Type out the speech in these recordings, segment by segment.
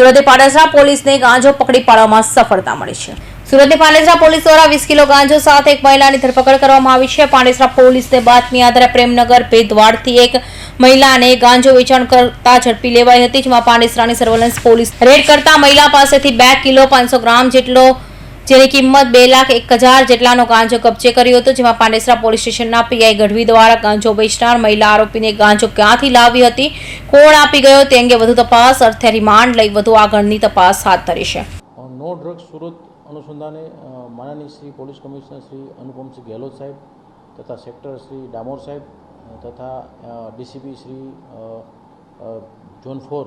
સુરતની પાડેસરા પોલીસને ગાંજો પકડી પાડવામાં સફળતા મળી છે. સુરતની પાંડેસરા પોલીસ દ્વારા વીસ કિલો ગાંજો સાથે એક મહિલાની ધરપકડ કરવામાં આવી છે. પાંડેસરા પોલીસને બાતમી આધારે પ્રેમનગર ભેદવાડથી એક મહિલાને ગાંજો વેચાણ કરતા ઝડપી લેવાઈ હતી, જેમાં પાંડેસરાની સર્વેલન્સ પોલીસ રેડ કરતા મહિલા પાસેથી બે કિલો પાંચસો ગ્રામ જેટલો જેની કિંમત બે લાખ એક હજાર જેટલાનો ગાંજો કબજે કર્યો હતો, જેમાં પાંડેસરા પોલીસ સ્ટેશનના પીઆઈ ગઢવી દ્વારા ગાંજો વેચનાર મહિલા આરોપીને ગાંજો ક્યાંથી લાવી હતી, કોણ આપી ગયો તે અંગે વધુ તપાસ, અર્થે રિમાન્ડ લઈ વધુ આગળની તપાસ હાથ ધરી છે. નો ડ્રગ્સ સુરત અનુસંધાને માનનીય શ્રી પોલીસ કમિશનર શ્રી અનુપમસિંહ ગેહલોત સાહેબ તથા સેક્ટર શ્રી ડામોર સાહેબ તથા ડીસીપી શ્રી ઝોન ફોર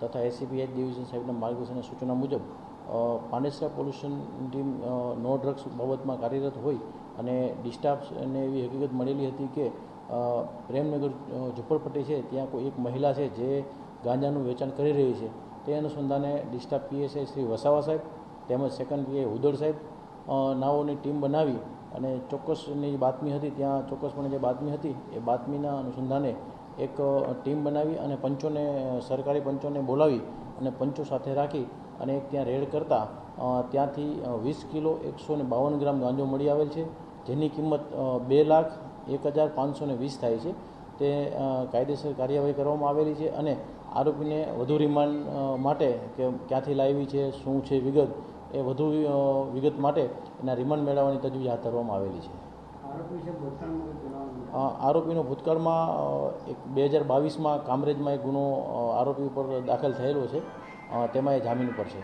તથા એસીપી એચ ડિવિઝન સાહેબના માર્ગદર્શન સૂચના મુજબ પાંડેસરા પોલ્યુશન ટીમ નો ડ્રગ્સ બાબતમાં કાર્યરત હોય અને ડિસ્ટાફને એવી હકીકત મળેલી હતી કે પ્રેમનગર ઝુંપડપટ્ટી છે, ત્યાં કોઈ એક મહિલા છે જે ગાંજાનું વેચાણ કરી રહી છે. તે અનુસંધાને ડિસ્ટાફ પીએસઆઈ શ્રી વસાવા સાહેબ તેમજ સેકન્ડ પીએ ઉદળ સાહેબ નાઓની ટીમ બનાવી અને ચોક્કસની જે બાતમી હતી, ત્યાં ચોક્કસપણે જે બાતમી હતી, એ બાતમીના અનુસંધાને એક ટીમ બનાવી અને પંચોને સરકારી પંચોને બોલાવી અને પંચો સાથે રાખી અને ત્યાં રેડ કરતાં ત્યાંથી વીસ કિલો એકસો ને બાવન ગ્રામ ગાંજો મળી આવેલ છે જેની કિંમત બે લાખ એક હજાર પાંચસો ને વીસ થાય છે. તે કાયદેસર કાર્યવાહી કરવામાં આવેલી છે અને આરોપીને વધુ રિમાન્ડ માટે કે ક્યાંથી લાવી છે શું છે વિગત એ વધુ વિગત માટે એના રિમાન્ડ મેળવવાની તજવીજ હાથ ધરવામાં આવેલી છે. આરોપીનો ભૂતકાળમાં એક બે હજાર બાવીસમાં કામરેજમાં એક ગુનો આરોપી ઉપર દાખલ થયેલો છે. તેમાં એ જામીન ઉપર છે.